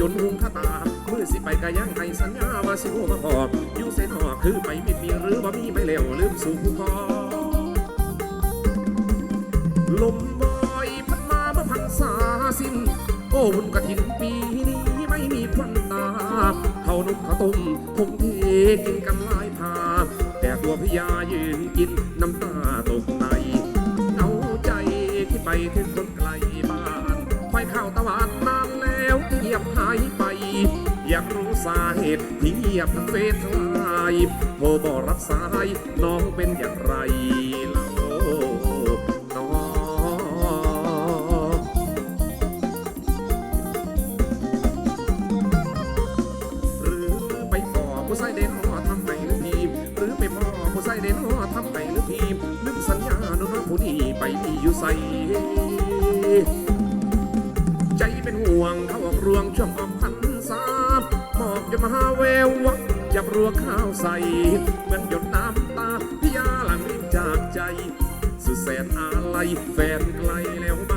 มือสิไปกะยังให้สัญญาว่าสิโอมาพออยู่เส้นหอคือไปมิดมีหรือว่ามีไม่เร็วลืมสู่ผู้คอลมบอยพัดมาเมื่อพันษาสิ้น โอ้บุญกระถินปีนี้ไม่มีควันตาเขานุ่มข้าวต้มทงเทกินกันหลายพา แต่ตัวพญายืนกินน้ำตาตกในเอาใจที่ไปถึงคนไกลบ้านไฟข้าวตะวันนา แล้วเงียบหายไป อยากรู้สาเหตุที่เงียบทั้งเฟซทั้งไลน์โทรบอกรับสายน้องเป็นอย่างไรเล่าน้องหรือไปพ่อผู้ใส่เด่นหอทำไปหรือพีมหรือไปพ่อผู้ใส่เด่นหอทำไปหรือพีมลืมสัญญาโน้นผู้นี้ไปดีอยู่ใส่ รวงช่วงออกพันสามหมอกจะมาหาแวววักจับรัวข้าวใส่เหมือนหยดน้ำตาพิยาหลังจากใจ สุดแสนอาลัยแฟนไกลแล้ว